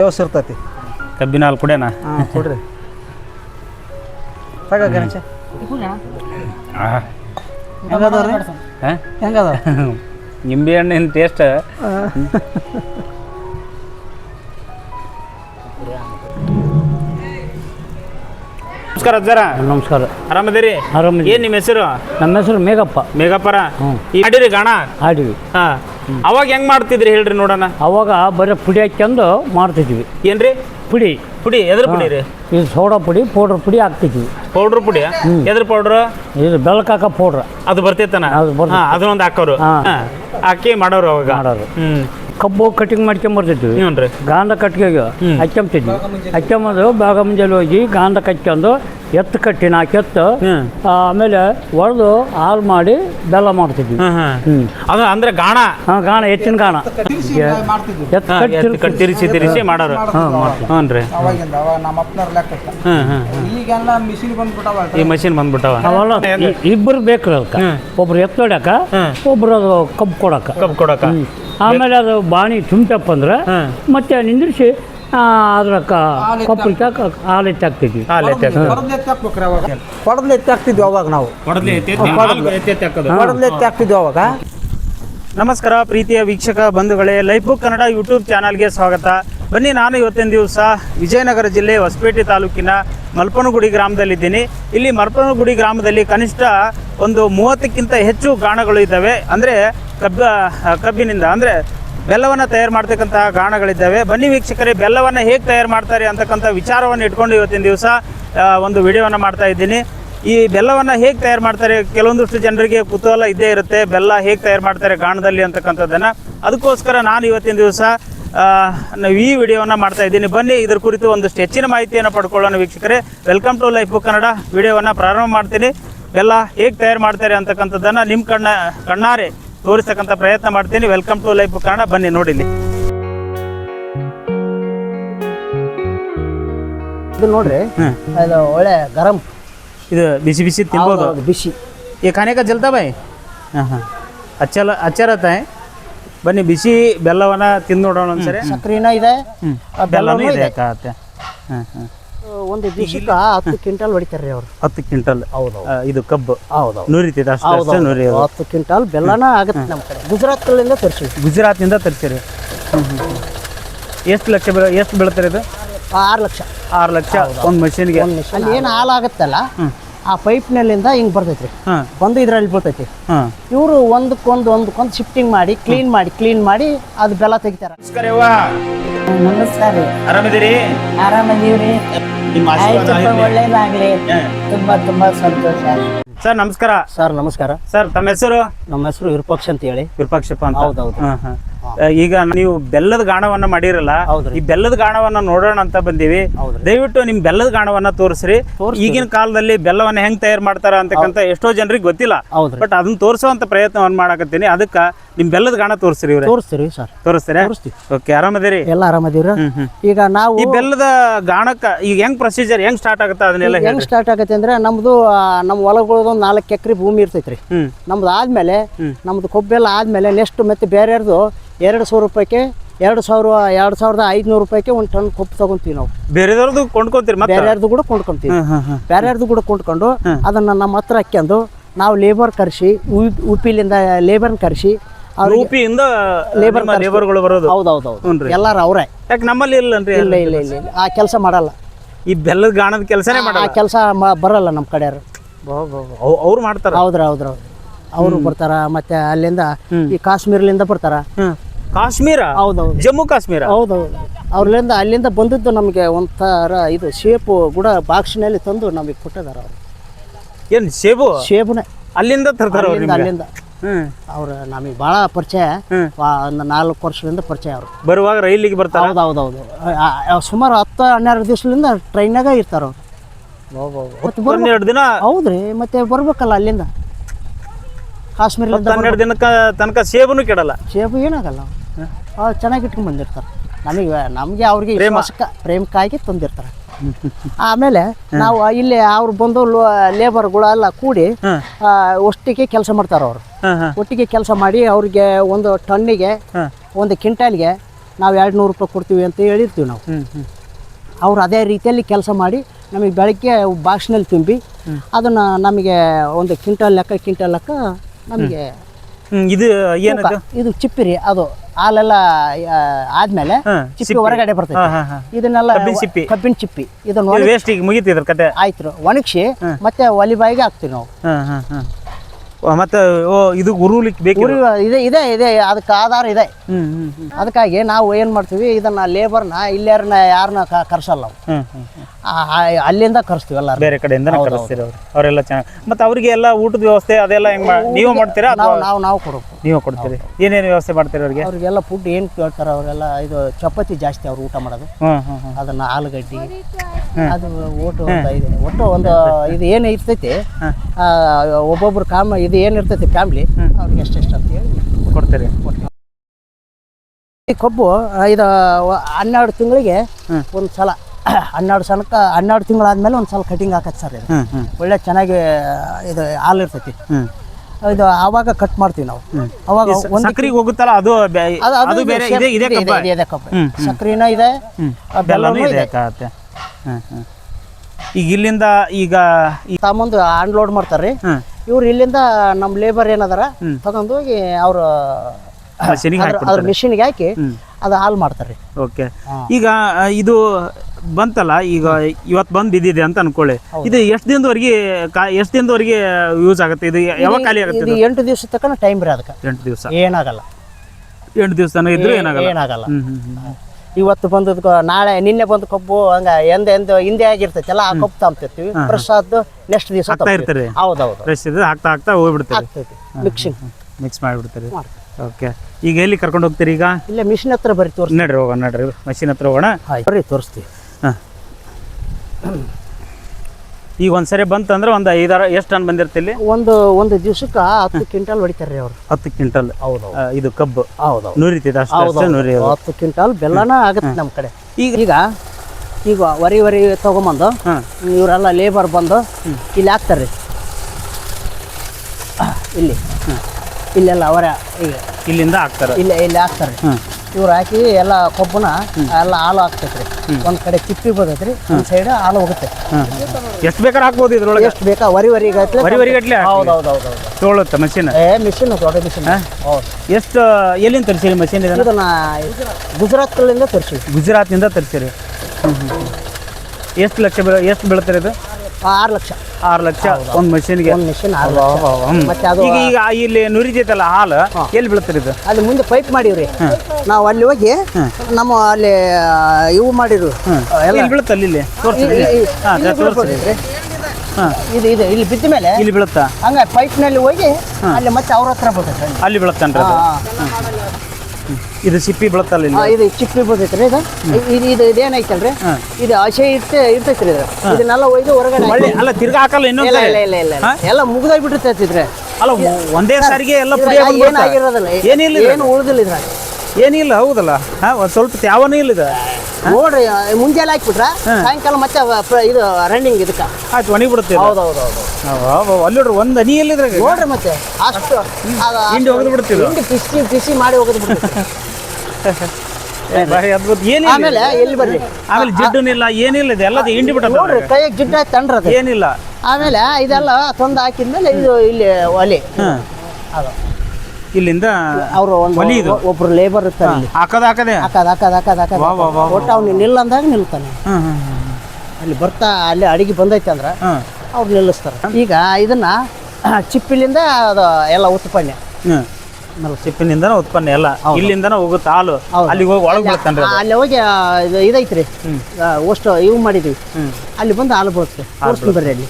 ವ್ಯವಸ್ಥೆ ಇರ್ತೈತಿ. ಕಬ್ಬಿನ ಹಾಲು ಕುಡಿಯನ? ಹಾಂ ಕೊಡ್ರಿ. ತಗ ಗಣೇಶ. ಹೆಂಗದವ್ರಿ? ಹಾಂ? ಹೆಂಗದ ನಿಂಬೆ ಹಣ್ಣಿನ ಟೇಸ್ಟ್ ನಮಸ್ಕಾರ ಅಜ್ಜಾರ. ನಮಸ್ಕಾರ. ಆರಾಮದಿರಿ? ಆರಾಮ ಏನ್ ನಿಮ್ಮ ಹೆಸರು? ನಮ್ಮ ಹೆಸರು ಮೇಘಪ್ಪ. ಮೇಘಪ್ಪರ? ಹ್ಞೂ ಮಾಡಿರಿ ಗಾಣ? ಆಡಿವಿ ಹಾ. ಅವಾಗ ಹೆಂಗ್ ಮಾಡ್ತಿದ್ರಿ ಹೇಳ್ರಿ ನೋಡೋಣ? ಅವಾಗ ಬರೀ ಪುಡಿ ಹಾಕ್ಯಂದು ಮಾಡ್ತಿದ್ವಿ. ಏನ್ರಿ? ಪುಡಿ. ಪುಡಿ ಎದ್ರ ಪುಡಿ ರೀ? ಇದು ಸೋಡಾ ಪುಡಿ ಪೌಡ್ರ್ ಪುಡಿ ಹಾಕ್ತಿದ್ವಿ. ಪೌಡ್ರ್ ಪುಡಿ? ಎದ್ರ ಪೌಡರ್? ಇದು ಬೆಳಕಾಕ ಪೌಡ್ರ್. ಅದು ಬರ್ತೈತನ? ಅದು ಅದನ್ನೊಂದು ಹಾಕೋರು. ಹಾಕಿ ಮಾಡೋರು ಅವಾಗ. ಮಾಡೋರು. ಹ್ಮ್. ಕಬ್ಬು ಕಟಿಂಗ್ ಮಾಡ್ಕೊಂಬರ್ತಿದ್ವಿ ಹ್ಞೂ ಗಾಂಧ ಕಟ್ಟಿಗೆಗೆ ಹಚ್ಕೊಂಬ್ತಿದ್ವಿ ಹಚ್ಕೊಂಬಂದು ಬಾಗಮಂಜಲ್ಲಿ ಮುಂಜಾನೆ ಹೋಗಿ ಗಾಂಧ ಕಚ್ಕೊಂಡು ಎತ್ತು ಕಟ್ಟಿ ನಾಲ್ಕು ಎತ್ತು ಹ್ಮ್. ಆಮೇಲೆ ಒಡೆದು ಹಾಲು ಮಾಡಿ ಬೆಲ್ಲ ಮಾಡ್ತಿದ್ವಿ. ಹ್ಮ್ ಹ್ಮ್. ಹ್ಞೂ ಅದು ಅಂದ್ರೆ ಗಾಣ? ಹಾಂ ಗಾಣ ಹೆಚ್ಚಿನ ಗಾಣ. ಮಾಡ್ತಿದ್ವಿ. ಎತ್ತು ಹಾ, ಕಟ್ಟಿ ಎತ್ತ್ ಕಟ್ ತಿರ್ಸಿ ತಿರ್ಸಿ. ಮಾಡೋರು. ಹಾಂ ಹ್ಞೂ ರೀ. ಅವಾಗಿಂದ ಅವಾಗ ನಮ್ಮ ಅಪ್ಪನವ್ರ ಲೆಕ್ಕ ಹ್ಮ್ ಹ್ಮ್ ಈಗೆಲ್ಲ ಮಿಷಿನ್ ಬಂದ್ಬಿಟ್ಟವ ಈ ಮಷಿನ್ ಬಂದ್ಬಿಟ್ಟವ? ಅವೆಲ್ಲ ಇ- ಇಬ್ರು ಬೇಕು ಅದಕ್ಕೆ ಹ್ಮ್. ಒಬ್ರು ಎತ್ತು ಹೊಡ್ಯಾಕ ಹ್ಮ್. ಒಬ್ರು ಅದು ಕಬ್ಬು ಕೊಡಕ. ಕಬ್ಬು ಕೊಡಕ. ಆಮೇಲೆ ಅದು ಬಾಣಿ ತುಂಬ್ತಪ್ಪ ಅಂದ್ರೆ ಮತ್ತೆ ನಿಂದಿರಿಸಿ ಅದ್ರ ಕೊಪ್ಪಳ ಹಾಲು ಎತ್ತಿ ಹಾಕ್ತಿದ್ವಿ. ಹಾಲು ಎತ್ತಿ ಹಾಕೋದು. ಕೊಡದ್ಲೆ ಎತ್ತಿ ಹಾಕ್ಬೇಕ್ರಿ ಅವಾಗ. ನಾವು. ಕೊಡದ್ಲಿ ಎತ್ತಿ ಎತ್ತಿ ಹಾಲು ಎತ್ತಿ ಎತ್ತಿ ಕೊಡದ್ಲೆ ಎತ್ತಿ ಹಾಕ್ತಿದ್ವಿ ಅವಾಗ. ನಮಸ್ಕಾರ ಪ್ರೀತಿಯ ವೀಕ್ಷಕ ಬಂಧುಗಳೇ ಲೈಫ್ ಬುಕ್ ಕನ್ನಡ ಯೂಟ್ಯೂಬ್ ಚಾನಲ್ಗೆ ಸ್ವಾಗತ. ಬನ್ನಿ ನಾನು ಇವತ್ತಿನ ದಿವಸ ವಿಜಯನಗರ ಜಿಲ್ಲೆ ಹೊಸಪೇಟೆ ತಾಲೂಕಿನ ಮಲ್ಪನಗುಡಿ ಗ್ರಾಮದಲ್ಲಿದ್ದೀನಿ. ಇಲ್ಲಿ ಮಲ್ಪನಗುಡಿ ಗ್ರಾಮದಲ್ಲಿ ಕನಿಷ್ಠ ಒಂದು ಮೂವತ್ತಕ್ಕಿಂತ ಹೆಚ್ಚು ಗಾಣಗಳು ಇದ್ದಾವೆ. ಅಂದರೆ ಕಬ್ಬ, ಕಬ್ಬಿನಿಂದ, ಅಂದರೆ ಬೆಲ್ಲವನ್ನು ತಯಾರು ಮಾಡ್ತಕ್ಕಂತಹ ಗಾಣಗಳಿದ್ದಾವೆ. ಬನ್ನಿ ವೀಕ್ಷಕರೇ, ಬೆಲ್ಲವನ್ನು ಹೇಗೆ ತಯಾರು ಮಾಡ್ತಾರೆ ಅಂತಕ್ಕಂಥ ವಿಚಾರವನ್ನು ಇಟ್ಕೊಂಡು ಇವತ್ತಿನ ದಿವಸ ಒಂದು ವಿಡಿಯೋವನ್ನು ಮಾಡ್ತಾ ಇದ್ದೀನಿ. ಈ ಬೆಲ್ಲವನ್ನು ಹೇಗೆ ತಯಾರು ಮಾಡ್ತಾರೆ? ಕೆಲವೊಂದಷ್ಟು ಜನರಿಗೆ ಕುತೂಹಲ ಇದ್ದೇ ಇರುತ್ತೆ. ಬೆಲ್ಲ ಹೇಗೆ ತಯಾರು ಮಾಡ್ತಾರೆ ಗಾಣದಲ್ಲಿ ಅಂತಕ್ಕಂಥದ್ದನ್ನು. ಅದಕ್ಕೋಸ್ಕರ ನಾನು ಇವತ್ತಿನ ದಿವಸ ನಾವು ಈ ವಿಡಿಯೋವನ್ನು ಮಾಡ್ತಾ ಇದ್ದೀನಿ. ಬನ್ನಿ ಇದ್ರ ಕುರಿತು ಒಂದಷ್ಟು ಹೆಚ್ಚಿನ ಮಾಹಿತಿಯನ್ನು ಪಡ್ಕೊಳ್ಳೋಣ ವೀಕ್ಷಕರೇ. Welcome to Life Book Kannada ವಿಡಿಯೋವನ್ನು ಪ್ರಾರಂಭ ಮಾಡ್ತೀನಿ. ಬೆಲ್ಲ ಹೇಗೆ ತಯಾರು ಮಾಡ್ತಾರೆ ಅಂತಕ್ಕಂಥದ್ದನ್ನು ನಿಮ್ಮ ಕಣ್ಣ ಕಣ್ಣಾರೆ ತೋರಿಸ್ತಕ್ಕಂಥ ಪ್ರಯತ್ನ ಮಾಡ್ತೀನಿ. Welcome to Life Book Kannada ಬನ್ನಿ ನೋಡಿಲಿ ಇದು ನೋಡ್ರಿ. ಒಳ್ಳೆ ಗರಂ. ಇದು ಬಿಸಿ ಬಿಸಿ ತಿನ್ಬೋದು ಹೌದು, ಬಿಸಿ ये खाने का जलता भाई ಹಾಂ ಹಾಂ अच्छा ल- अच्छा रहता है ಬನ್ನಿ ಬಿಸಿ ಬೆಲ್ಲವನ್ನ ತಿಂದು ನೋಡೋಣ ಒಂದ್ಸರಿ ಸಕ್ರಿನ ಇದೆ ಹ್ಮ್ ಆ ಬೆಲ್ಲನೂ ಬೆಲ್ಲನೂ ಇದೆ ಇದೆ. ಅಕ್ಕ ಅತ್ತೆ ಹಾಂ ಹಾಂ ಒಂದು ದಿವಸಕ್ಕೆ ಹತ್ತು ಕ್ವಿಂಟಲ್ ಹೊಡಿತಾರ್ರಿ ಅವ್ರು ಹತ್ತು ಕ್ವಿಂಟಲ್ ಹೌದು ಆ, ಇದು ಕಬ್ಬು ಹೌದು ನುರಿತೈತೆ ಅಷ್ಟು ಅಷ್ಟೇ ಹೌದು ನುರಿ ಅದು ಹತ್ತು ಕ್ವಿಂಟಲ್ ಬೆಲ್ಲನ ಆಗುತ್ತೆ ನಮ್ಮ ಕಡೆ ಗುಜರಾತ್ಗಳಿಂದ ತರಿಸಿವಿ ಗುಜರಾತ್ನಿಂದ ತರಿಸಿರಿ ಹ್ಞೂ ಹ್ಞೂ ಎಷ್ಟು ಲಕ್ಷ ಬೆಳೆ ಎಷ್ಟು ಬೀಳ್ತಾರೆ ಇದು ಆರು ಲಕ್ಷ. ಆರು ಲಕ್ಷ ಒಂದು ಮಷಿನ್ಗೆ ಅಲ್ಲಿ ಏನು ಹಾಲು ಆಗುತ್ತಲ್ಲ ಆ ಪೈಪ್ನಲ್ಲಿಂದ ಹಿಂಗೆ ಬರ್ತೈತಿ ರೀ ಒಂದು ಇದರಲ್ಲಿ ಬರ್ತೈತಿ. ಇವರು ಒಂದಕ್ಕೊಂದು ಒಂದಕ್ಕೊಂದು ಶಿಫ್ಟಿಂಗ್ ಮಾಡಿ ಕ್ಲೀನ್ ಮಾಡಿ ಕ್ಲೀನ್ ಮಾಡಿ ಅದು ಬೆಲ್ಲ ತೆಗಿತಾರೆ. ನಮಸ್ಕಾರ ರೀ. ಆರಾಮಿದ್ದೀರಿ? ಆರಾಮದೀವ್ರಿ. ಒಳ್ಳೇದಾಗ್ಲಿ. ತುಂಬಾ ತುಂಬಾ ಸಂತೋಷ ಸರ್ ನಮಸ್ಕಾರ. ಸರ್ ನಮಸ್ಕಾರ. ಸರ್ ತಮ್ಮ ಹೆಸರು? ನಮ್ಮ ಹೆಸರು ವಿರೂಪಾಕ್ಷ ಅಂತ ಹೇಳಿ ವಿರೂಪಾಕ್ಷಪ್ಪ ಅಂತ. ಹೌದೌದು. ಈಗ ನೀವು ಬೆಲ್ಲದ ಗಾಣವನ್ನ ಮಾಡಿರಲ್ಲ. ಈ ಬೆಲ್ಲದ ಗಾಣವನ್ನ ನೋಡೋಣ ಅಂತ ಬಂದೀವಿ. ದಯವಿಟ್ಟು ನಿಮ್ ಬೆಲ್ಲದ ಗಾಣವನ್ನ ತೋರಿಸ್ರಿ. ಈಗಿನ ಕಾಲದಲ್ಲಿ ಬೆಲ್ಲವನ್ನ ಹೆಂಗ್ ತಯಾರು ಮಾಡ್ತಾರ ಅಂತಕ್ಕಂತ ಎಷ್ಟೋ ಜನರಿಗೆ ಗೊತ್ತಿಲ್ಲ. ಬಟ್ ಅದನ್ನ ತೋರಿಸುವಂತ ಪ್ರಯತ್ನವನ್ನ ಮಾಡಕತ್ತೀನಿ. ಅದಕ್ಕ ನಿಮ್ ಬೆಲ್ಲದ ಗಾಣ ತೋರಿಸ್ರಿ ಇವ್ರೆ. ತೋರಿಸ್ತೀರಿ ಸರ್. ತೋರಿಸ್ತೀರಾ. ಓಕೆ ಆರಾಮದಿರಿ? ಎಲ್ಲ ಆರಾಮದೀವ್ರ? ಈಗ ನಾವು ಈ ಬೆಲ್ಲದ ಗಾಣಕ್ಕ ಈಗ ಹೆಂಗ್ ಪ್ರೊಸೀಜರ್ ಹೆಂಗ್ ಸ್ಟಾರ್ಟ್ ಆಗುತ್ತೆ ಅದನ್ನೆಲ್ಲ ಹೆಂಗ್ ಸ್ಟಾರ್ಟ್ ಆಗತ್ತೆ ಅಂದ್ರೆ ನಮ್ದು ನಮ್ಮ ಹೊಲಗಳದೊಂದು ಒಂದು ನಾಲ್ಕು ಎಕರೆ ಭೂಮಿ ಇರ್ತೈತ್ರಿ. ನಮ್ದು ಆದ್ಮೇಲೆ ನಮ್ದು ಕೊಬ್ಬೆಲ್ಲ ಆದ್ಮೇಲೆ ನೆಕ್ಸ್ಟ್ ಮತ್ತೆ ಬೇರೆಯವ್ರದ್ದು ಎರಡು ಸಾವಿರ ರೂಪಾಯಿಗೆ ಎರಡು ಸಾವಿರ ಎರಡು ಸಾವಿರದ ಐದುನೂರು ರೂಪಾಯಿಗೆ ಒಂದು ಟನ್ ಕೊಪ್ಪು ತಗೊಂತೀವಿ ನಾವು. ಬೇರೆದವ್ರದ್ದು ಕೊಂಡ್ಕೊಂತೀರಿ ಬೇರೆಯವ್ರದ್ದು ಕೂಡ ಕೊಂಡ್ಕೊಂತೀವಿ. ಯಾರ್ದು ಬೇರೆಯವ್ರದ್ದು ಕೂಡ ಕೊಂಡ್ಕೊಂಡು ಅದನ್ನ ನಮ್ಮ ಹತ್ರ ಹಾಕ್ಯಂದು ನಾವು ಲೇಬರ್ ಕರೆಸಿ ಉಪಿಲಿಂದ ಲೇಬರ್ನ ಕರೆಸಿ ರೂಪಿಯಿಂದ ಲೇಬರ್ ಲೇಬರ್ಗಳು ಬರೋದು? ಹೌದು ಹೌದು ಎಲ್ಲಾರು ಅವರೇ. ಯಾಕೆ ನಮ್ಮಲ್ಲಿ ಇಲ್ಲ ಇಲ್ಲ ಇಲ್ಲ ಇಲ್ಲ. ಆ ಕೆಲಸ ಮಾಡಲ್ಲ. ಈ ಬೆಲ್ಲದ ಗಾಣದ ಕೆಲಸನೇ ಆ ಮಾಡಲ್ಲ? ಕೆಲಸ ಬರಲ್ಲ ನಮ್ಮ ಕಡೆಯವರು. ಅವ್ರು ಮಾಡ್ತಾರ? ಹೌದ್ರ ಹೌದ್ರ ಅವರು ಬರ್ತಾರ ಮತ್ತೆ ಅಲ್ಲಿಂದ ಈ ಕಾಶ್ಮೀರ್ಲಿಂದ ಬರ್ತಾರ. ಕಾಶ್ಮೀರ? ಹೌದೌದು. ಜಮ್ಮು ಕಾಶ್ಮೀರ? ಹೌದೌದು. ಅವ್ರಲ್ಲಿಂದ ಅಲ್ಲಿಂದ ಬಂದಿದ್ದು ನಮಗೆ ಒಂಥರ ಇದು ಶೇಪು ಕೂಡ ಬಾಕ್ಸ್ನಲ್ಲಿ ತಂದು ನಮಗೆ ಕೊಟ್ಟಿದ್ದಾರೆ ಅವರು. ಏನು ಸೇಬು ಶೇಬುನೇ ಅಲ್ಲಿಂದ ತರ್ತಾರೆ ಅವ್ರು ಅಲ್ಲಿಂದ ನಿಮ್ಗೆ? ಅಲ್ಲಿಂದ. ಹ್ಮ್. ಅವ್ರು ನಮಗೆ ಭಾಳ ಪರಿಚಯ. ವಾ- ಒಂದು ನಾಲ್ಕು ವರ್ಷದಿಂದ ಪರಿಚಯ ಅವರು. ಬರುವಾಗ ರೈಲಿಗೆ ಬರ್ತಾರೆ? ಹೌದು ಹೌದು ಹೌದು ಆ- ಆ- ಸುಮಾರು ಹತ್ತು ಹನ್ನೆರಡು ದಿವಸದಿಂದ ಟ್ರೈನಾಗ ಇರ್ತಾರ ಅವ್ರು. ಮತ್ತೆ ಬರ್ಬೇಕು ಹನ್ನೆರಡು ದಿನ? ಹೌದ್ರಿ ಮತ್ತೆ ಬರ್ಬೇಕಲ್ಲ ಅಲ್ಲಿಂದ? ಕಾಶ್ಮೀರದಿಂದ ಹನ್ನೆರಡು ದಿನಕ್ಕ ತನಕ ಸೇಬುನು ಕೆಡಲ್ಲ. ಸೇಬು ಏನಾಗಲ್ಲ ಅವ್ರು ಚೆನ್ನಾಗಿ ಇಟ್ಕೊಂಡು ಬಂದಿರ್ತಾರೆ. ನಮಗೆ ನಮಗೆ ಅವ್ರಿಗೆ ವಿಶ್ವಾಸಕ್ಕ ಪ್ರೇಮಕ್ಕಾಗಿ ತಂದಿರ್ತಾರೆ. ಆಮೇಲೆ ನಾವು ಇಲ್ಲಿ ಅವ್ರು ಬಂದು ಲೇಬರ್ಗಳೆಲ್ಲ ಕೂಡಿ ಒಟ್ಟಿಗೆ ಕೆಲಸ ಮಾಡ್ತಾರೆ ಅವರು. ಒಟ್ಟಿಗೆ ಕೆಲಸ ಮಾಡಿ ಅವ್ರಿಗೆ ಒಂದು ಟನ್ನಿಗೆ ಒಂದು ಕ್ವಿಂಟಾಲ್ಗೆ ನಾವು ಎರಡು ನೂರು ರೂಪಾಯಿ ಕೊಡ್ತೀವಿ ಅಂತ ಹೇಳಿರ್ತೀವಿ ನಾವು. ಅವ್ರು ಅದೇ ರೀತಿಯಲ್ಲಿ ಕೆಲಸ ಮಾಡಿ ನಮಗೆ ಬೆಳಗ್ಗೆ ಬಾಕ್ಸ್ನಲ್ಲಿ ತುಂಬಿ ಅದನ್ನು ನಮಗೆ ಒಂದು ಕ್ವಿಂಟಲ್ ಲೆಕ್ಕ ಕ್ವಿಂಟಲ್ ಲೆಕ್ಕ ನಮಗೆ ಇದು ಇದು ಚಿಪ್ಪಿರಿ ಅದು. ಹಾಲೆಲ್ಲ ಆದ್ಮೇಲೆ ಚಿಪ್ಪಿ ಸಿಪ್ಪಿ. ಹೊರಗಡೆ ಬರ್ತೈತೆ. ಇದನ್ನೆಲ್ಲ ಸಿಪ್ಪಿ. ಕಬ್ಬಿನ ಚಿಪ್ಪಿ. ಇದನ್ನ ವೇಸ್ಟ್ ಈಗ ಮುಗೀತಿದ್ರ ಕತೆ. ಆಯ್ತು. ಒಣಗಿಸಿ ಮತ್ತೆ ಒಲಿ ಬಾಯಿಗೆ ಹಾಕ್ತೀವಿ ನಾವು. ಮತ್ತೆ ಓ ಇದು ಉರುಲಿಕ್ಕೆ ಬೇಕು ಉರಿ ಇದೆ ಇದೆ ಇದೆ ಅದಕ್ಕೆ ಆಧಾರ ಇದೆ. ಅದಕ್ಕಾಗಿ ನಾವು ಏನು ಮಾಡ್ತೀವಿ ಇದನ್ನ ಲೇಬರ್ನ ಇಲ್ಲಾರನ್ನ ಯಾರನ್ನ ಕರ್ಸಲ್ಲ ನಾವು ಅಲ್ಲಿಂದ ಕರೆಸ್ತೀವಿ ಎಲ್ಲ ಬೇರೆ ಕಡೆಯಿಂದ ಅವರೆಲ್ಲ ಚೆನ್ನಾಗಿ ಮತ್ತೆ ಅವರಿಗೆ ಎಲ್ಲ ಊಟದ ವ್ಯವಸ್ಥೆ ಅದೆಲ್ಲ ಹೆಂಗ್ ನೀವು ಮಾಡ್ತೀರಾ ನಾವು ನಾವು ನಾವು ಕೊಡಬೇಕು. ನೀವೇ ಕೊಡ್ತೀರಿ. ಏನೇನು ವ್ಯವಸ್ಥೆ ಮಾಡ್ತೀರಿ ಅವ್ರಿಗೆ? ಅವ್ರಿಗೆಲ್ಲ ಫುಡ್ ಏನು ಕೇಳ್ತಾರೆ ಅವರೆಲ್ಲ ಇದು ಚಪಾತಿ ಜಾಸ್ತಿ ಅವ್ರು ಊಟ ಮಾಡೋದು. ಅದನ್ನ ಆಲೂಗಡ್ಡಿ ಅದು ಒಟ್ಟು ಅಂತ ಇದೆ. ಒಟ್ಟು ಒಂದು ಇದು ಏನು ಇರ್ತೈತಿ ಒಬ್ಬೊಬ್ರು ಕಾಮ ಇದು ಏನು ಇರ್ತೈತಿ ಫ್ಯಾಮ್ಲಿ ಅವ್ರಿಗೆ ಎಷ್ಟೆಷ್ಟು ಅಂತ ಹೇಳಿ ಕೊಡ್ತೀರಿ. ಕಬ್ಬು ಇದು ಹನ್ನೆರಡು ತಿಂಗಳಿಗೆ ಒಂದು ಸಲ ಹನ್ನೆರಡು ಸಲಕ್ಕ ಹನ್ನೆರಡು ತಿಂಗಳಾದ್ಮೇಲೆ ಒಂದು ಸಲ ಕಟಿಂಗ್ ಹಾಕತ್ ಸರ್ ಇದು. ಒಳ್ಳೆ ಚೆನ್ನಾಗಿ ಇದು ಹಾಲು ಇರ್ತೈತಿ. ಇದು ಆವಾಗ ಕಟ್ ಮಾಡ್ತೀವಿ ನಾವು. ಅವಾಗ ಒಂದು ಸಕ್ರಿಗೆ ಹೋಗುತ್ತಲ್ಲ ಅದು ಅದು ಬೇರೆ ಇದೆ ಇದೆ ಕಬ್ಬ. ಸಕ್ರಿನ ಇದೆ ಬೆಲ್ಲನೂ ಇದೆ ಈಗ ಇಲ್ಲಿಂದ ಈಗ ತಮ್ಮಂದು ಅನ್ಲೋಡ್ ಮಾಡ್ತಾರ್ರಿ. ರೀ ಇವ್ರು ಇಲ್ಲಿಂದ ನಮ್ಮ ಲೇಬರ್ ಏನದಾರ ತಗೊಂಡು ಹೋಗಿ ಅವರು ಮಷೀನಿಗೆ ಅದ್ರ ಹಾಕ್ಬಿಡ್ತಾರೆ. ಮಿಷಿನ್ಗೆ ಹಾಕಿ ಅದು ಹಾಲು ಮಾಡ್ತಾರೆ ಓಕೆ ಈಗ ಇದು ಬಂತಲ್ಲ ಈಗ ಇವತ್ತು ಬಂದ್ ಬಿದ್ದಿದೆ ಅಂತ ಅನ್ಕೊಳ್ಳಿ. ಇದು ಎಷ್ಟು ದಿನದವರೆಗೆ ಎಷ್ಟು ದಿನದವರೆಗೆ ಯೂಸ್ ಆಗುತ್ತೆ? ಇದು ಯಾವಾಗ ಖಾಲಿ ಆಗುತ್ತೆ ಇದು ಎಂಟು ದಿವಸ ತನಕ ಟೈಮ್ ರೀ ಅದಕ್ಕೆ. ಎಂಟು ದಿವಸ. ಏನಾಗಲ್ಲ. ಎಂಟು ದಿವಸ ಇದ್ರೂ ಇದ್ರು ಏನಾಗಲ್ಲ? ಏನಾಗಲ್ಲ. ಹ್ಮ್ ಹ್ಮ್ ಹ್ಮ್. ಇವತ್ತು ಬಂದದ ನಾಳೆ ನಿನ್ನೆ ಬಂದ ಕಬ್ಬು ಹಂಗ ಎಂದ ಎಂದ ಹಿಂದೆ ಆಗಿರ್ತೈತಲ್ಲ ಆ ಕಬ್ಬು ತಾಂಬ್ತಿರ್ತೀವಿ ಆದ್ದು ನೆಕ್ಸ್ಟ್ ದಿವಸ ಹಾಕ್ತಾ ಇರ್ತೀರಿ? ಹೌದೌದು. ಫ್ರೆಶ್ ಇದೆ ಹಾಕ್ತಾ ಹಾಕ್ತಾ ಹೋಗ್ಬಿಡ್ತೀರಿ? ಆಗ್ತೈತಿ. Mixing mix ಮಾಡಿಬಿಡ್ತೀರಿ? ಓಕೆ ಈಗ ಎಲ್ಲಿ ಕರ್ಕೊಂಡು ಹೋಗ್ತೀರಿ ಈಗ? ಇಲ್ಲ ಮಿಷಿನ್ ಹತ್ರ ಬರೀ ತೋರಿಸಿ ನಡ್ರಿ ಹೋಗೋಣ ನಡ್ರಿ. ಮಷಿನ್ ಹತ್ರ ಹೋಗೋಣ? ಬರೀ ತೋರಿಸ್ತೀವಿ. ಹಾಂ. ಈಗ ಒಂದ್ಸರಿ ಬಂತಂದ್ರೆ ಒಂದು ಐದಾರು ಎಷ್ಟು ಟನ್ ಬಂದಿರ್ತಿಲ್ಲಿ ಒಂದು ಒಂದು ದಿವಸಕ್ಕೆ ಹತ್ತು ಕ್ವಿಂಟಲ್ ಹೊಡಿತಾರೆ ಅವ್ರು. ಹತ್ತು ಕ್ವಿಂಟಲ್. ಹೌದು ಇದು ಕಬ್ಬು. ಹೌದು ನೂರಿ ಅಷ್ಟು ನುರಿ ಹತ್ತು ಕ್ವಿಂಟಲ್ ಬೆಲ್ಲನ ಆಗುತ್ತೆ ನಮ್ಮ ಕಡೆ. ಈಗ ಈಗ ಈಗ ವರಿ ವರಿ ತಗೊಂಬಂದು ಇವರೆಲ್ಲ ಲೇಬರ್ ಬಂದು ಇಲ್ಲಿ ಹಾಕ್ತಾರೆ ಇಲ್ಲಿ. ಇಲ್ಲೆಲ್ಲ ಅವರ ಈಗ ಇಲ್ಲಿಂದ ಹಾಕ್ತಾರೆ. ಇಲ್ಲ ಇಲ್ಲಿ ಹಾಕ್ತಾರೆ. ಇವ್ರು ಹಾಕಿ ಎಲ್ಲ ಕೊಬ್ಬನ ಎಲ್ಲ ಹಾಲು ಹಾಕ್ತೈತ್ರಿ. ಒಂದ್ ಕಡೆ ಚಿಪ್ಪಿ ಬರ್ತೈತ್ರಿ ಒಂದ್ ಸೈಡ್ ಹಾಲು ಹೋಗುತ್ತೆ ಎಷ್ಟು ಬೇಕಾದ್ರೆ ಹಾಕ್ಬೋದು ಇದ್ರೊಳಗೆ? ಎಷ್ಟು ಬೇಕಾ? ವರಿ ವರಿ ವರಿ ವರಿಗಟ್ಲೆ ಹೌದು ಹೌದು ಹೌದು ಹೌದು ತೊಗೊಳುತ್ತೆ ಮಷಿನ್ ಏ ಮಿಷಿನ್ ದೊಡ್ಡ ಮಿಷಿನ್ ಹೌದು. ಎಷ್ಟು ಎಲ್ಲಿಂದ ತರಿಸಿರಿ ಮಷಿನ್ ಇದನ್ನ? ಗುಜರಾತ್ಗಳಿಂದ ಗುಜರಾತ್ ಗುಜರಾತ್ನಿಂದ ತರಿಸಿರಿ. ಎಷ್ಟು ಲಕ್ಷ ಎಷ್ಟು ಬೀಳ್ತಾರೆ ಇದು? ಆರು ಲಕ್ಷ. ಆರು ಲಕ್ಷ ಒಂದು ಮಷಿನ್ಗೆ ಒಂದು ಮಿಷಿನ್ ಆರು ಲಕ್ಷ. ಮತ್ತೆ ಅದು ಈಗ ಈಗ ಇಲ್ಲಿ ನುರಿತೈತಲ್ಲ ಹಾಲು ಎಲ್ಲಿ ಬೀಳ್ತಾರೆ ಇದು? ಅಲ್ಲಿ ಮುಂದೆ ಪೈಪ್ ಮಾಡಿವ್ರಿ. ನಾವು ಅಲ್ಲಿ ಹೋಗಿ ನಮ್ಮ ಅಲ್ಲಿ ಆ, ಇವು ಮಾಡಿರು. ಎಲ್ಲ. ಇಲ್ಲಿ? ಬೀಳುತ್ತೆ ಅಲ್ಲಿ ಇಲ್ಲಿ. ತೋರಿಸಿ ಹಾಂ ಇಲ್ಲಿ ತೋರಿಸಿ ಬೀಳ್ಬೋದ್ರಿ? ಹಾಂ. ಇದು ಇದು ಇಲ್ಲಿ ಬಿದ್ದ ಮೇಲೆ ಇಲ್ಲಿ ಬೀಳುತ್ತಾ? ಹಂಗ ಪೈಪ್ನಲ್ಲಿ ಹೋಗಿ ಅಲ್ಲಿ ಮತ್ತೆ ಅವ್ರ ಹತ್ರ ಬರ್ತೈತೆ ಅಲ್ಲಿ. ಅಲ್ಲಿ ಬೀಳುತ್ತನ್ರಿ ಅದು ಇದು ಸಿಪ್ಪಿ ಬೀಳತ್ತಲ್ಲ ಇಲ್ಲಿ? ಇದು ಚಿಪ್ಪಿ ಬರ್ತೈತ್ರಿ ಇದು. ಇದು ಇದು ಇದೇನೈತಲ್ರಿ? ಇದು ಆಶೆ ಇತ್ತೆ ಇರ್ತೈತ್ರಿ ಇದು. ಇದನ್ನೆಲ್ಲ ಒಯ್ದು ಹೊರಗಡೆ ಮಳ್ಳಿ ಅಲ್ಲ ತಿರ್ಗಾ ಹಾಕಲ್ಲ ಇನ್ನೊಂದು ಇಲ್ಲ ಇಲ್ಲ ಇಲ್ಲ ಇಲ್ಲ. ಎಲ್ಲ ಮುಗ್ದೋಗಿ ಬಿಟ್ಟಿರ್ತೈತಿದ್ರೆ ಅಲ್ಲ ಒಂದೇ ಸಾರಿಗೆ ಎಲ್ಲ ಪುಡಿ ಏನಾಗಿರೋದಿಲ್ಲ. ಏನಿಲ್ಲ. ಏನು ಉಳಿದಿಲ್ಲ ಇದ್ರಾಗ. ಏನಿಲ್ಲ ಹೌದಲ್ಲ? ಹಾ ಒಂದು ಸ್ವಲ್ಪ ತ್ಯಾವನೂ ಇಲ್ಲ ಇದು. ನೋಡ್ರಿ ಮುಂಜಾನೆ ಹಾಕ್ಬಿಟ್ರ? ಸಾಯಂಕಾಲ ಮತ್ತೆ ಇದು ರನ್ನಿಂಗ್ ಇದಕ್ಕ. ಆಯ್ತು ಒಣಗಿ ಬಿಡುತ್ತೆ ಹೌದು ಹೌದು ಹೌದು ಅಲ್ಲಿ ಒಂದು ಹನಿ ಎಲ್ಲಿದ್ರೆ ನೋಡ್ರಿ ಮತ್ತೆ. ಅಷ್ಟು ಹಿಂಡಿ ಒಗೆದು ಬಿಡ್ತೀವಿ ಹಿಂಡಿ ಬಿಸಿ ಮಾಡಿ ಹೋಗೋದು ಬಿಡ್ತೈತಿ ಅದ್ಭುತ. ಏನಿಲ್ಲ ಆಮೇಲೆ ಎಲ್ಲಿ ಬರ್ರಿ ಆಮೇಲೆ ಜಿಡ್ಡುನಿಲ್ಲ ಏನಿಲ್ಲ ಇದು? ಎಲ್ಲ ಹಿಂಡಿ ಬಿಟ್ಟ ನೋಡ್ರಿ ಕೈಯಾಗ ಜಿಡ್ಡ ತಂಡ್ರದ ಏನಿಲ್ಲ. ಆಮೇಲೆ ಇದೆಲ್ಲ ತಂದು ಹಾಕಿದ್ಮೇಲೆ ಇದು ಇಲ್ಲಿ ಒಲೆ. ಅದು. ಇಲ್ಲಿಂದ ಅವರು ಒಂದು ಒಲಿ ಇದು. ಒಬ್ರು ಲೇಬರ್ ಇರ್ತಾರೆ ಇಲ್ಲಿ. ಹಾಕದ ಹಾಕದೆ? ಹಾಕದ್ ಹಾಕದ್ ಹಾಕದ್ ಹಾಕದ್. ವಾ, ವಾ, ವಾ, ಒಟ್ಟು ಅವ್ನು ನಿಲ್ಲ ಅಂದಾಗ ನಿಲ್ತಾನೆ ಅಲ್ಲಿ ಬರ್ತಾ ಅಲ್ಲಿ ಅಡಿಗೆ ಬಂದೈತೆ ಅಂದ್ರೆ ಅವ್ರು ನಿಲ್ಲಿಸ್ತಾರೆ. ಈಗ ಇದನ್ನ ಚಿಪ್ಪಿಲಿಂದ ಅದು ಎಲ್ಲ ಉತ್ಪನ್ನ. ಸಿಪ್ಪಿನಿಂದ ಉತ್ಪನ್ನ ಎಲ್ಲ ಇಲ್ಲಿಂದನ ಹೋಗುತ್ತೆ ಹಾಲು. ಅಲ್ಲಿ ಅಲ್ಲಿಗೆ ಹೋಗಿ ಒಳಗೆ ಬೀಳುತ್ತನ್ರಿ ಆ, ಅಲ್ಲಿ ಹೋಗಿ ಇದೈತ್ರಿ. ಅಷ್ಟು ಇವು ಮಾಡಿದ್ವಿ. ಅಲ್ಲಿ ಬಂದು ಹಾಲು ಬರುತ್ತೆ. ಬರ್ರಿ ಅಲ್ಲಿ.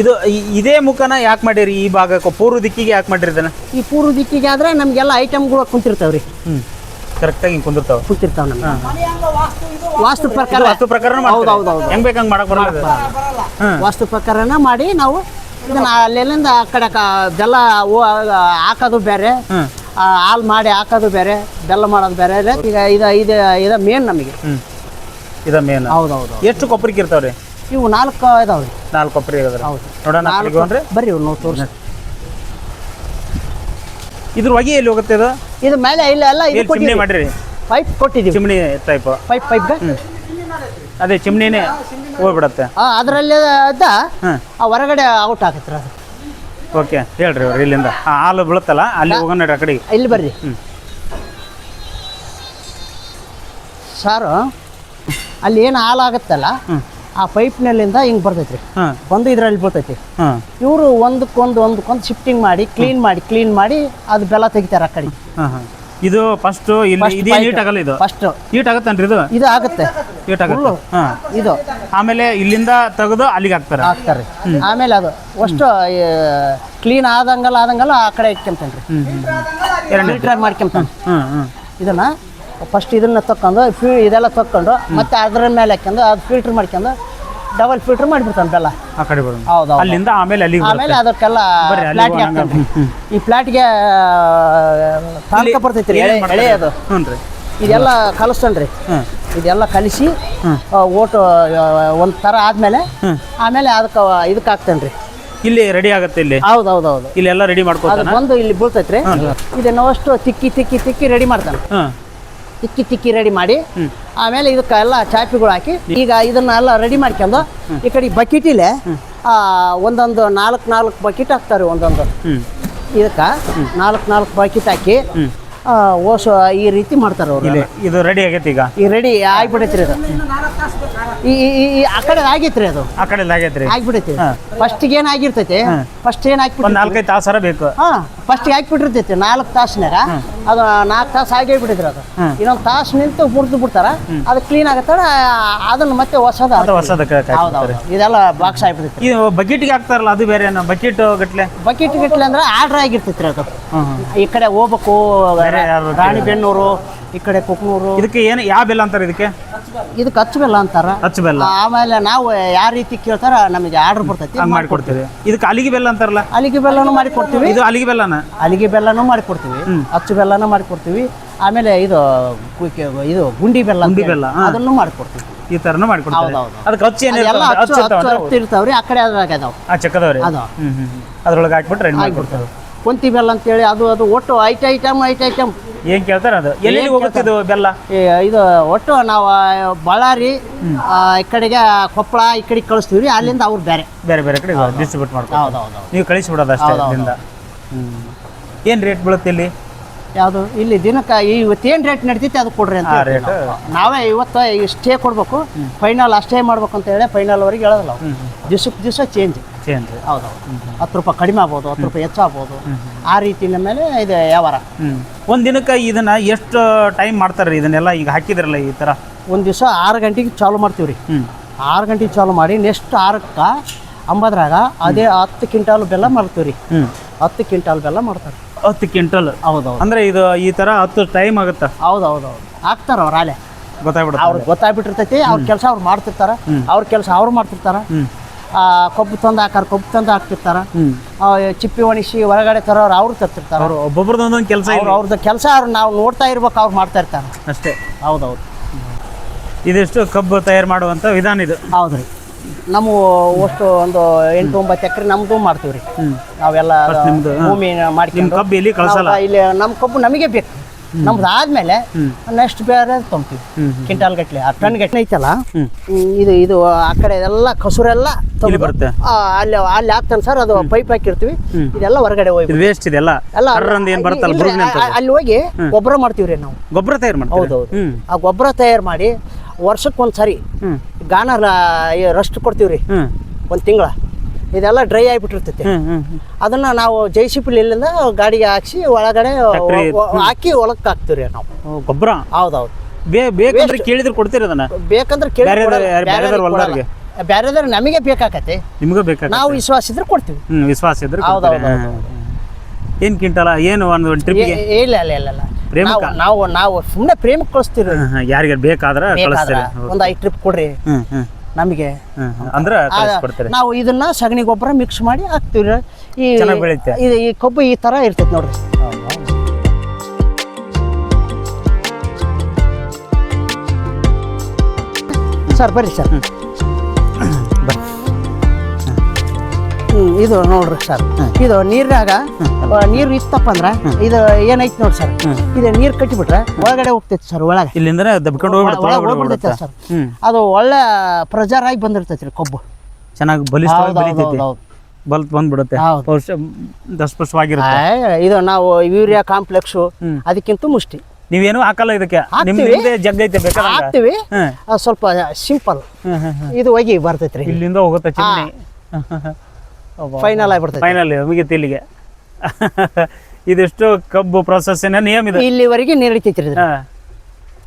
ಇದು ಇದೇ ಮುಖನ ಯಾಕೆ ಮಾಡಿರಿ ಈ ಭಾಗಕ್ಕೆ? ಪೂರ್ವ ದಿಕ್ಕಿಗೆ ಯಾಕೆ ಮಾಡಿರಿ ಇದನ್ನ? ಈ ಪೂರ್ವ ದಿಕ್ಕಿಗೆ ಆದ್ರೆ ನಮ್ಗೆಲ್ಲ ಐಟಮ್ಗಳು ಕುಂತಿರ್ತಾವ್ರಿ. ಕರೆಕ್ಟಾಗಿ ಹಿಂಗೆ ಕುಂದಿರ್ತಾವ. ಕುಂತಿರ್ತಾವ ನಮ್ಮ ವಾಸ್ತು ಪ್ರಕಾರ. ವಾಸ್ತು ಪ್ರಕಾರ ಹೌದು ಹೌದು ಹೌದು ಹೆಂಗ್ ಬೇಕಂಗ್ ಮಾಡಕ್ ಬರಲ್ಲ ವಾಸ್ತು ಪ್ರಕಾರನ ಮಾಡಿ ನಾವು ಇದನ್ನ ಅಲ್ಲೆಲ್ಲಿಂದ ಆ ಕಡೆ ಕ- ಬೆಲ್ಲ ಹಾಕೋದು ಬೇರೆ. ಆ, ಹಾಲು ಮಾಡಿ ಹಾಕೋದು ಬೇರೆ ಬೆಲ್ಲ ಮಾಡೋದು ಬೇರೆ. ಇದೆ. ಈಗ ಇದು ಇದು ಇದು ಮೇನ್ ನಮಗೆ. ಇದು ಇದ ಮೇನ್ ಹೌದು ಹೌದು ಎಷ್ಟು ಕೊಬ್ಬರಿಗೆ ಇರ್ತಾವ್ರಿ ಇವು ನಾಲ್ಕು ಇದಾವ್ರಿ. ನಾಲ್ಕು ಕೊಬ್ಬರಿ ಇದಾವ್ರಿ. ಹೌದು. ನೋಡೋಣ ನಾಲ್ಕು ಅಂದ್ರೆ ಬರ್ರಿ ಇವ್ರು ನಾವು ತೋರಿಸಿ. ಇದ್ರ ಹೊಗೆ ಎಲ್ಲಿ ಹೋಗುತ್ತೆ ಇದು? ಇದು ಮೇಲೆ ಇಲ್ಲ ಎಲ್ಲ ಇದು ಕೊಟ್ಟಿದ್ದೀವಿ ಚಿಮ್ನೆ ಮಾಡಿರಿ? ಪೈಪ್ ಕೊಟ್ಟಿದ್ದೀವಿ. ಚಿಮ್ನಿ ಟೈಪ್ ಪೈಪ್ ಪೈಪ್ಗೆ? ಅದೇ ಚಿಮ್ನಿನೇ ಹೋಗ್ಬಿಡತ್ತೆ. ಅದರಲ್ಲಿ ಇದ್ದ ಆ ಹೊರಗಡೆ ಔಟ್ ಆಗತ್ತೆ ಅದು. ಓಕೆ ಹೇಳ್ರಿ ಅವ್ರು ಇಲ್ಲಿಂದ. ಆ, ಹಾಲು ಬೀಳುತ್ತಲ್ಲ ಅಲ್ಲಿ ಹೋಗೋಣ ನಡ್ರಿ ಆ ಕಡೆಗೆ. ಇಲ್ಲಿ ಬರ್ರಿ. ಸಾರು ಅಲ್ಲಿ ಏನು ಹಾಲಾಗತ್ತಲ್ಲ ಆಗುತ್ತಲ್ಲ ಆ ಪೈಪ್ನಲ್ಲಿಂದ ಹಿಂಗ್ ಬರ್ತೈತ್ರಿ. ಹಾಂ. ಬಂದು ಇದರಲ್ಲಿ ಬರ್ತೈತಿ. ಹಾಂ. ಇವರು ಒಂದಕ್ಕೊಂದು ಒಂದಕ್ಕೊಂದು ಶಿಫ್ಟಿಂಗ್ ಮಾಡಿ ಕ್ಲೀನ್ ಮಾಡಿ ಕ್ಲೀನ್ ಮಾಡಿ ಅದು ಬೆಲ್ಲ ತೆಗಿತಾರೆ ಆ ಕಡೆ. ಹಾಂ ಹಾಂ. ಇದು ಫಸ್ಟ್ ಇಲ್ಲಿ ಇದೇ ನೀಟ್ ಆಗಲ್ಲ ಇದು? ಫಸ್ಟ್ ನೀಟ್ ಆಗತ್ತನ್ರಿ ಇದು? ಇದು ಆಗುತ್ತೆ. ನೀಟ್ ಆಗುತ್ತೆ. ಹಾ. ಇದು. ಆಮೇಲೆ ಇಲ್ಲಿಂದ ತೆಗೆದು ಅಲ್ಲಿಗೆ ಹಾಕ್ತಾರೆ. ಹಾಕ್ತಾರೆ. ಆಮೇಲೆ ಅದು ಫಸ್ಟ್ ಕ್ಲೀನ್ ಆದಂಗಲ್ಲ ಆದಂಗಲ್ಲ ಆ ಕಡೆ ಇಟ್ಕೊಂತೇನ್ರಿ. ಎರಡು ಎರಡನೇ ಫಿಲ್ಟರ್ ಮಾಡ್ಕೊಂತಾನೆ ಹ್ಮ್ ಹ್ಮ್ ಇದನ್ನ ಫಸ್ಟ್ ಇದನ್ನ ತಕ್ಕೊಂಡು ಫ್ಯೂ ಇದೆಲ್ಲ ತಕ್ಕೊಂಡು ಮತ್ತೆ ಅದರ ಮೇಲೆ ಹಾಕ್ಕೊಂಡು ಅದು ಫಿಲ್ಟರ್ ಮಾಡ್ಕೊಂಡು ಡಬಲ್ ಫಿಲ್ಟರ್ ಮಾಡಿಬಿಡ್ತಾನೆ ಬೆಲ್ಲ ಆ ಕಡೆ ಬರೋಣ. ಹೌದು ಅಲ್ಲಿಂದ ಆಮೇಲೆ ಅಲ್ಲಿಗೆ ಆಮೇಲೆ ಅದಕ್ಕೆಲ್ಲ ಬರ್ರಿ, ಅಲ್ಲಿ ಪ್ಲಾಟ್ಗೆ ಹೋಗೋಣ. ಹಾಕ್ತಾನೆ ಈ ಪ್ಲಾಟ್ಗೆ ತಾಲೂಕ ಬರ್ತೈತಿ ರೀ ಎಳೆ ಎಳೆ ಅದು. ಹ್ಞೂ ರೀ. ಇದೆಲ್ಲ ಕಲಿಸ್ತಾನೆ ರೀ. ಹ್ಮ್. ಇದೆಲ್ಲ ಕಲಿಸಿ ಓಟು ಒಂದು ಥರ ಆದಮೇಲೆ ಆಮೇಲೆ ಅದಕ್ಕೆ ಇದಕ್ಕೆ ಹಾಕ್ತಾನೆ ರೀ. ಇಲ್ಲಿ ರೆಡಿ ಆಗುತ್ತೆ ಇಲ್ಲಿ? ಹೌದು ಹೌದು ಹೌದು ಇಲ್ಲೆಲ್ಲ ರೆಡಿ ಅದು ಮಾಡ್ಕೋತಾನ ಬಂದು ಇಲ್ಲಿ ಬೀಳ್ತೈತ್ರಿ ಇದನ್ನ ಅಷ್ಟು ತಿಕ್ಕಿ ತಿಕ್ಕಿ ತಿಕ್ಕಿ ರೆಡಿ ಮಾಡ್ತಾನೆ. ಹಾಂ ತಿಕ್ಕಿ ತಿಕ್ಕಿ ರೆಡಿ ಮಾಡಿ ಆಮೇಲೆ ಇದಕ್ಕೆಲ್ಲ ಚಾಪಿಗಳು ಹಾಕಿ ಈಗ ಇದನ್ನೆಲ್ಲ ರೆಡಿ ಮಾಡ್ಕೊಂಡು ಈ ಕಡೆ ಬಕೆಟಿಲೆ ಒಂದೊಂದು ನಾಲ್ಕು ನಾಲ್ಕು ಬಕೆಟ್ ಹಾಕ್ತಾರೆ ಒಂದೊಂದು. ಇದಕ್ಕೆ ನಾಲ್ಕು ನಾಲ್ಕು ಬಕೆಟ್ ಹಾಕಿ ಓಸು ಈ ರೀತಿ ಮಾಡ್ತಾರೆ ಅವರು. ಇದು ರೆಡಿ ಆಗೈತಿ ಈಗ? ಈ ರೆಡಿ ಆಗ್ಬಿಡೈತ್ರಿ ಅದು. ಈ ಆ ಕಡೆ ಆಗೈತ್ರಿ ಅದು. ಆ ಕಡೆ ಆಗೈತ್ರಿ ಆಗ್ಬಿಡೈತಿ. ಫಸ್ಟಿಗೆ ಏನು ಆಗಿರ್ತೈತಿ? ಫಸ್ಟ್ ಏನು ಹಾಕ್ಬಿಟ್ಟು ನಾಲ್ಕೈದು ತಾಸರ ಬೇಕು. ಹಾ ಫಸ್ಟಿಗೆ ಹಾಕ್ಬಿಟ್ಟಿರ್ತೈತಿ ನಾಲ್ಕು ತಾಸಿನಾಗ. ಅದು ನಾಲ್ಕು ತಾಸು ಆಗೇ ಬಿಟ್ಟಿದ್ರಿ ಅದು. ಇನ್ನೊಂದು ತಾಸು ನಿಂತು ಮುರಿದು ಬಿಡ್ತಾರ ಅದು ಕ್ಲೀನ್ ಆಗತ್ತಾರ ಅದನ್ನ ಮತ್ತೆ ಹೊಸದ ಹೌದೌದು. ಇದೆಲ್ಲ ಬಾಕ್ಸ್ ಆಗ್ಬಿಡುತ್ತೆ ಇದು ಬಕೆಟ್ಗೆ ಹಾಕ್ತಾರಲ್ಲ ಅದು ಬೇರೆ ಬಕೆಟ್ ಗಟ್ಲೆ? ಬಕೆಟ್ ಗಟ್ಲೆ ಅಂದ್ರೆ ಆರ್ಡರ್ ಆಗಿರ್ತೈತ್ರಿ ಅದು. ಈ ಕಡೆ ಹೋಗ್ಬೇಕು ರಾಣಿಬೆನ್ನೂರು ಈ ಕಡೆ ಕುಕ್ನೂರು. ಇದಕ್ಕೆ ಏನು ಯಾವ ಬೆಲ್ಲ ಅಂತಾರೆ ಇದಕ್ಕೆ? ಇದಕ್ಕೆ ಅಚ್ಚು ಬೆಲ್ಲ ಅಂತಾರ. ಅಚ್ಚು ಬೆಲ್ಲ. ಆಮೇಲೆ ನಾವು ಯಾವ ರೀತಿ ಕೇಳ್ತಾರ ನಮಗೆ ಆರ್ಡರ್ ಬರ್ತೈತಿ ಹಂಗೆ ಮಾಡಿಕೊಡ್ತೀವಿ. ಇದಕ್ಕೆ ಅಲಿಗೆ ಬೆಲ್ಲ ಅಂತಾರಲ್ಲ? ಅಲಿಗೆ ಬೆಲ್ಲನೂ ಮಾಡಿ ಕೊಡ್ತೀವಿ. ಇದು ಅಲಿಗೆ ಬೆಲ್ಲನ? ಅಲಿಗೆ ಬೆಲ್ಲನೂ ಮಾಡಿ ಕೊಡ್ತೀವಿ. ಅಚ್ಚು ಬೆಲ್ಲನೂ ಮಾಡಿ ಕೊಡ್ತೀವಿ. ಆಮೇಲೆ ಇದು ಇದು ಗುಂಡಿ ಬೆಲ್ಲ ಗುಂಡಿ ಬೆಲ್ಲ. ಅದನ್ನು ಮಾಡಿಕೊಡ್ತೀವಿ ಈ ತರನು ಮಾಡಿಕೊಡ್ತೀವಿ. ಅದಕ್ಕೆ ಅಚ್ಚು ಅಚ್ಚು ಇರ್ತಾವ್ರಿ ಆ ಕಡೆ ಅದ್ರಾಗ ಅದಾವ. ಆ ಚಕ್ಕದವ್ರಿ. ಅದ್ರೊಳಗೆ ಹಾಕ್ಬಿಟ್ಟು ರೆಡಿ ಮಾಡಿಕೊಡ್ತಾರೆ. ಕೊಂತಿ ಬೆಲ್ಲ ಅಂತೇಳಿ ಅದು ಅದು ಒಟ್ಟು ಐಟ್ ಐಟಮ್ ಐಟ್ ಐಟಮ್. ಏನು ಕೇಳ್ತಾರೆ ಅದು? ಎಲ್ಲಿ ಹೋಗುತ್ತಿದ್ದು ಬೆಲ್ಲ? ಇದು ಒಟ್ಟು ನಾವು ಬಳ್ಳಾರಿ ಆ, ಈ ಕಡೆಗೆ ಕೊಪ್ಪಳ ಈ ಕಡೆಗೆ ಕಳಿಸ್ತೀವಿ ಅಲ್ಲಿಂದ ಅವ್ರು ಬೇರೆ. ಬೇರೆ ಬೇರೆ ಕಡೆ ಡಿಸ್ಟ್ರಿಬ್ಯೂಟ್ ಮಾಡ್ತಾರೆ ಹೌದು ನೀವು ಕಳಿಸ್ಬಿಡೋದು ಅಷ್ಟೇ ಹೌದು, ಹೌದು, ಅಲ್ಲಿಂದ. ಏನು ರೇಟ್ ಬೀಳುತ್ತೆ ಇಲ್ಲಿ? ಯಾವುದು ಇಲ್ಲಿ ದಿನಕ್ಕೆ ಇವತ್ತೇನು ರೇಟ್ ನಡೀತೈತೆ ಅದು ಕೊಡ್ರಿ ಅಂತ ಹೇಳ್ತೀವಿ ರೇಟ್ ನಾವು. ನಾವೇ ಇವತ್ತು ಇಷ್ಟೇ ಕೊಡಬೇಕು ಫೈನಲ್ ಅಷ್ಟೇ ಮಾಡ್ಬೇಕು ಅಂತ ಹೇಳಿ ಫೈನಲ್ ವರೆಗೆ ಹೇಳೋದಿಲ್ಲ ನಾವು. ದಿವ್ಸಕ್ಕೆ ದಿವಸ ಚೇಂಜ್ ಚೇಂಜ್ ಹೌದು. ಹತ್ತು ರೂಪಾಯಿ ಕಡಿಮೆ ಆಗ್ಬೋದು ಹತ್ತು ರೂಪಾಯಿ ಹೆಚ್ಚಾಗ್ಬೋದು ಆ ರೀತಿನ ಮೇಲೆ ಇದು ವ್ಯವಹಾರ. ಒಂದು ದಿನಕ್ಕೆ ಇದನ್ನ ಎಷ್ಟು ಟೈಮ್ ಮಾಡ್ತಾರೆ ಇದನ್ನೆಲ್ಲ ಈಗ ಹಾಕಿದ್ರಲ್ಲ ಈ ಥರ ಒಂದು ದಿವಸ ಆರು ಗಂಟೆಗೆ ಚಾಲು ಮಾಡ್ತೀವಿ ರೀ. ಆರು ಗಂಟೆಗೆ ಚಾಲು ಮಾಡಿ ನೆಕ್ಸ್ಟ್ ಆರಕ್ಕೆ ಅಂಬದ್ರಾಗ ಅದೇ ಹತ್ತು ಕ್ವಿಂಟಾಲ್ ಬೆಲ್ಲ ಮಾಡ್ತೀವಿ ರೀ. ಹತ್ತು ಕ್ವಿಂಟಾಲ್ ಬೆಲ್ಲ ಮಾಡ್ತಾರೆ ಹತ್ತು ಕ್ವಿಂಟಲ್. ಹೌದೌದು. ಅಂದ್ರೆ ಇದು ಈ ತರ ಹತ್ತು ಟೈಮ್ ಆಗುತ್ತೆ? ಹೌದು ಹೌದು ಹೌದು ಹಾಕ್ತಾರ ಅವ್ರ ಆಲೆ ಗೊತ್ತಾಗ್ಬಿಡುತ್ತೆ ಅವ್ರಿಗೆ ಗೊತ್ತಾಗ್ಬಿಟ್ಟಿರ್ತೈತಿ ಅವ್ರ ಕೆಲಸ ಅವ್ರು ಮಾಡ್ತಿರ್ತಾರ ಅವ್ರ ಕೆಲಸ ಅವ್ರು ಮಾಡ್ತಿರ್ತಾರ. ಆ, ಕೊಬ್ಬು ತಂದು ಹಾಕಾರ ಕೊಬ್ಬು ತಂದು ಹಾಕ್ತಿರ್ತಾರ. ಚಿಪ್ಪಿ ಒಣಗಿಸಿ ಹೊರಗಡೆ ತರೋರು ಅವ್ರು ತರ್ತಿರ್ತಾರ. ಅವ್ರು ಒಬ್ಬೊಬ್ರದ್ದು ಒಂದೊಂದು ಕೆಲಸ ಅವ್ರು ಅವ್ರದ್ದು ಕೆಲಸ ಅವ್ರು ನಾವು ನೋಡ್ತಾ ಇರ್ಬೇಕು ಅವ್ರು ಮಾಡ್ತಾ ಇರ್ತಾರೆ. ಅಷ್ಟೇ. ಹೌದೌದು. ಇದಿಷ್ಟು ಕಬ್ಬು ತಯಾರು ಮಾಡುವಂಥ ವಿಧಾನ ಇದು. ಹೌದು ರೀ ನಮ್ಮ ಅಷ್ಟು ಒಂದು ಎಂಟು ಒಂಬತ್ತು ಎಕರೆ ನಮ್ದು ಮಾಡ್ತೀವಿ ರೀ ನಾವೆಲ್ಲ. ಭೂಮಿ ಮಾಡ್ಕೊಂಡು ಇಲ್ಲಿ ನಮ್ಮ ಕಬ್ಬು ನಮಗೆ ಬೇಕು. ನಮ್ದು ಆದ್ಮೇಲೆ ನೆಕ್ಸ್ಟ್ ಬೇರೆ ತೊಂಬತ್ತೀವಿ ಕಿಂಟಾಲ್ ಗಟ್ಲೆ ಆ ಟನ್ ಗಟ್ಲೆ ಐತಲ್ಲ? ಇದು ಇದು ಆ ಕಡೆ ಎಲ್ಲ ಕಸುರೆಲ್ಲ ಬರುತ್ತೆ. ಅಲ್ಲಿ ಅಲ್ಲಿ ಹಾಕ್ತಾನೆ ಸರ್ ಅದು ಪೈಪ್ ಹಾಕಿರ್ತೀವಿ. ಇದೆಲ್ಲ ಹೊರಗಡೆ ಹೋಗಿ ವೇಸ್ಟ್ ಇದೆಲ್ಲ ಅಲ್ಲಿ ಹೋಗಿ ಗೊಬ್ಬರ ಮಾಡ್ತೀವಿ ರೀ ನಾವು. ಗೊಬ್ಬರ ತಯಾರು ಮಾಡಿ ಹೌದೌದು. ಆ ಗೊಬ್ಬರ ತಯಾರು ಮಾಡಿ ವರ್ಷಕ್ಕೆ ಒಂದು ಸರಿ ಗಾನ ರಸ್ಟ್ ಕೊಡ್ತೀವಿ ರೀ ಒಂದು ತಿಂಗಳ. ಇದೆಲ್ಲ ಡ್ರೈ ಆಗಿಬಿಟ್ಟಿರ್ತೈತಿ. ಅದನ್ನ ನಾವು ಜೆ ಸಿ ಇಲ್ಲಿಂದ ಗಾಡಿಗೆ ಹಾಕ್ಸಿ ಒಳಗಡೆ ಹಾಕಿ ಒಳಕ್ಕೆ ಹಾಕ್ತೀವಿ ರೀ ನಾವು ಗೊಬ್ಬರ? ಹೌದೌದು. ಬೇಕಂದ್ರೆ ಕೇಳಿದ್ರೆ ಕೊಡ್ತೀರಿ ಅದನ್ನ? ಬೇಕಂದ್ರೆ ಕೇಳಿದ್ರೆ ಬ್ಯಾರೆದವ್ರು- ನಮಗೆ ಬೇಕಾಕತಿ ನಿಮಗೂ ಬೇಕಾಗ ನಾವು ವಿಶ್ವಾಸ ಇದ್ರೆ ಕೊಡ್ತೀವಿ ವಿಶ್ವಾಸ ಇದ್ರೆ ಹೌದು, ಏನು ಕ್ವಿಂಟಲ ಏನು ಒಂದು ಟ್ರಿಪ್ ಇಲ್ಲ ಇಲ್ಲ ಇಲ್ಲ ಇಲ್ಲ. ಪ್ರೇಮಕ್ಕ? ನಾವು ನಾವು ಸುಮ್ಮನೆ ಪ್ರೇಮಕ್ಕೆ ಕಳಿಸ್ತೀವಿ ಯಾರಿಗೆ ಬೇಕಾದ್ರೆ ಬೇಕಾದ್ರೆ ಕಳಿಸ್ತೀರಿ. ಒಂದು ಐದು ಟ್ರಿಪ್ ಕೊಡ್ರಿ. ನಮಗೆ. ಅಂದ್ರೆ ನಾವು ಇದನ್ನ ಸಗಣಿ ಗೊಬ್ಬರ ಮಿಕ್ಸ್ ಮಾಡಿ ಹಾಕ್ತೀವಿ. ಈ. ಇದು ಈ ಕಬ್ಬು ಈ ತರ ಇರ್ತೈತೆ ನೋಡ್ರಿ. ಸರ್ ಬರ್ರಿ ಸರ್. ಇದು ನೋಡ್ರಿ ಸರ್. ಇದು ನೀರ್ನಾಗ ನೀರು ಇತ್ತಪ್ಪ ಅಂದ್ರ ಇದು ಏನೈತಿ ನೋಡ್ರಿ ಸರ್? ಇದು ನೀರು ಕಟ್ಟಿಬಿಟ್ರೆ ಒಳಗಡೆ ಹೋಗ್ತೈತಿ ಸರ್ ಒಳಗೆ. ಇಲ್ಲಿಂದ ದಬ್ಕೊಂಡು ಹೋಗ್ಬಿಡುತ್ತೆ. ಸರ್. ಅದು ಒಳ್ಳೆ ಪ್ರೆಜರ್ ಆಗಿ ಬಂದಿರ್ತೈತಿ ರೀ ಕೊಬ್ಬು ಚೆನ್ನಾಗಿ ಬಲಿಸ್ತೈತಿ. ಬಲ್ತ್ ಬಂದ್ಬಿಡುತ್ತೆ. ಇದು ನಾವು ಯೂರಿಯಾ ಕಾಂಪ್ಲೆಕ್ಸು ಅದಕ್ಕಿಂತ ಮುಷ್ಟಿ. ನೀವೇನು ಹಾಕಲ್ಲ ಇದಕ್ಕೆ. ನಿಮ್ದೇ ಜಗ್ ಐತೆ ಹಾಕ್ತಿವಿ. ಸ್ವಲ್ಪ ಸಿಂಪಲ್. ಇದು ಹೋಗಿ ಬರ್ತೈತ್ರಿ. ಇಲ್ಲಿಂದ ಹೋಗುತ್ತೆ ಫೈನಲ್ ಆಗಿಬಿಡ್ತೈತಿ. ಫೈನಲ್ ಮುಗಿತು ಇಲ್ಲಿಗೆ. ಇದೆಷ್ಟು ಕಬ್ಬು ಪ್ರೊಸೆಸ್ಸಿನ ನಿಯಮ ಇದೆ. ಇಲ್ಲಿವರೆಗೆ ನಡೀತೈತಿ ರೀ ಇದು. ಹಾ.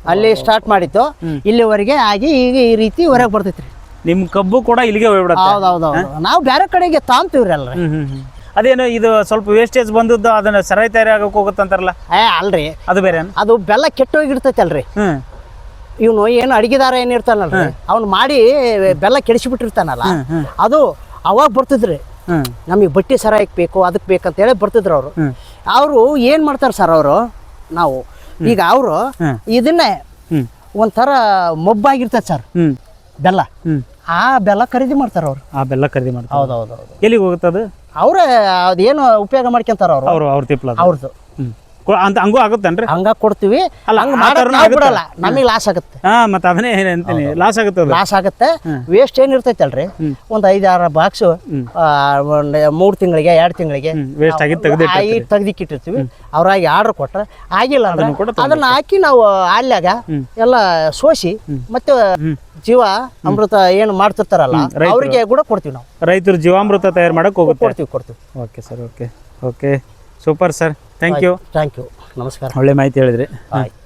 ಅಲ್ಲಿ ಸ್ಟಾರ್ಟ್ ಮಾಡಿತ್ತು ಇಲ್ಲಿವರೆಗೆ ಆಗಿ ಈಗ ಈ ರೀತಿ ಹೊರಗೆ ಬರ್ತೈತ್ರಿ. ನಿಮ್ಮ ನಿಮ್ ಕಬ್ಬು ಕೂಡ ಇಲ್ಲಿಗೆ ಹೋಗ್ಬಿಡುತ್ತೆ. ಹೌದು ಹೌದು ಹೌದು ನಾವು ಬೇರೆ ಕಡೆಗೆ ತಾಂತೀವ್ರಿ ಅಲ್ರಿ. ಹ್ಮ್ ಹ್ಮ್ ಹ್ಮ್. ಅದೇನು ಇದು ಸ್ವಲ್ಪ ವೇಸ್ಟೇಜ್ ಬಂದದ್ದು ಅದನ್ನ ಸರಾಯಿ ತಯಾರಿ ಆಗಕ್ಕೆ ಹೋಗುತ್ತಂತಾರಲ್ಲ? ಏ ಅಲ್ರಿ. ಅದು ಬೇರೆ ಅದು ಬೆಲ್ಲ ಕೆಟ್ಟೋಗಿರ್ತೈತಿ ಅಲ್ರಿ ಹ್ಮ್. ಇವನು ಏನು ಅಡಿಗೆದಾರ ಏನಿರ್ತಾನಲ್ರಿ. ಅವ್ನು ಮಾಡಿ ಬೆಲ್ಲ ಕೆಡಿಸಿಬಿಟ್ಟಿರ್ತಾನಲ್ಲ. ಅದು ಅವಾಗ ಬರ್ತಿದ್ರಿ. ನಮಗೆ ಬಟ್ಟೆ ಸರಾಯಕ್ಕೆ ಬೇಕು ಅದಕ್ಕೆ ಬೇಕಂತ ಹೇಳಿ ಬರ್ತಿದ್ರು ಅವರು. ಅವರು ಏನು ಮಾಡ್ತಾರೆ ಸರ್ ಅವರು? ನಾವು. ಈಗ ಅವರು. ಇದನ್ನೇ ಒಂಥರ ಮೊಬ್ಬಾಗಿರ್ತದೆ ಸರ್. ಬೆಲ್ಲ. ಆ ಬೆಲ್ಲ ಖರೀದಿ ಮಾಡ್ತಾರೆ ಅವರು. ಆ ಬೆಲ್ಲ ಖರೀದಿ ಮಾಡ್ತಾರೆ. ಹೌದು ಹೌದು ಹೌದು ಎಲ್ಲಿಗೆ ಹೋಗುತ್ತೆ ಅದು? ಅವರೇ ಅದೇನು ಉಪಯೋಗ ಮಾಡ್ಕೊಂತಾರ ಅವರು? ಅವ್ರು ಅವ್ರ ತಿಪ್ಪಲ ಅವ್ರದ್ದು ಅಂತ ಹಂಗೂ ಆಗುತ್ತೇನ್ರಿ? ಹಂಗ ಕೊಡ್ತೀವಿ. ಅಲ್ಲ, ಹಂಗ ಆ ಮಾಡಕ್ ಥರನೂ ನಾವು ಆಗುತ್ತೆ. ಬಿಡಲ್ಲ. ನಮಗೆ ಲಾಸ್ ಆಗುತ್ತೆ. ಹಾ ಮತ್ತೆ ಅದನ್ನೇ ಅಂತೀನಿ. ಲಾಸ್ ಆಗುತ್ತೆ ಅದು. ಲಾಸ್ ಆಗುತ್ತೆ. ವೇಸ್ಟ್ ಏನ್ ಇರ್ತೈತಲ್ರಿ? ಒಂದ್ ಐದಾರು ಬಾಕ್ಸ್ ಮೂರು ತಿಂಗಳಿಗೆ ಎರಡು ತಿಂಗಳಿಗೆ ವೇಸ್ಟ್ ಆಗಿ ತೆಗೆದು ತೆಗ್ದಿಕ್ಕಿಟ್ಟಿರ್ತೀವಿ. ಅವ್ರಾಗಿ ಆರ್ಡರ್ ಕೊಟ್ರೆ ಆಗಿಲ್ಲ ಅಂದ್ರೆ ಕೂಡ ಅದನ್ನ ಹಾಕಿ ನಾವು ಆಲ್ಯಾಗ ಎಲ್ಲ ಸೋಸಿ ಮತ್ತೆ ಜೀವ ಅಮೃತ ಏನು ಮಾಡ್ತಿರ್ತಾರಲ್ಲ ಅವರಿಗೆ ಕೂಡ ಕೊಡ್ತೀವಿ ನಾವು. ರೈತರು ಜೀವಾಮೃತ ತಯಾರು ಮಾಡಕ್ ಹೋಗುತ್ತೆ. ಕೊಡ್ತೀವಿ ಕೊಡ್ತೀವಿ. Okay sir okay. Okay. Super sir. Thank you thank you ನಮಸ್ಕಾರ. ಒಳ್ಳೆ ಮಾಹಿತಿ ಹೇಳಿದ್ರಿ. ಆಯ್ತು.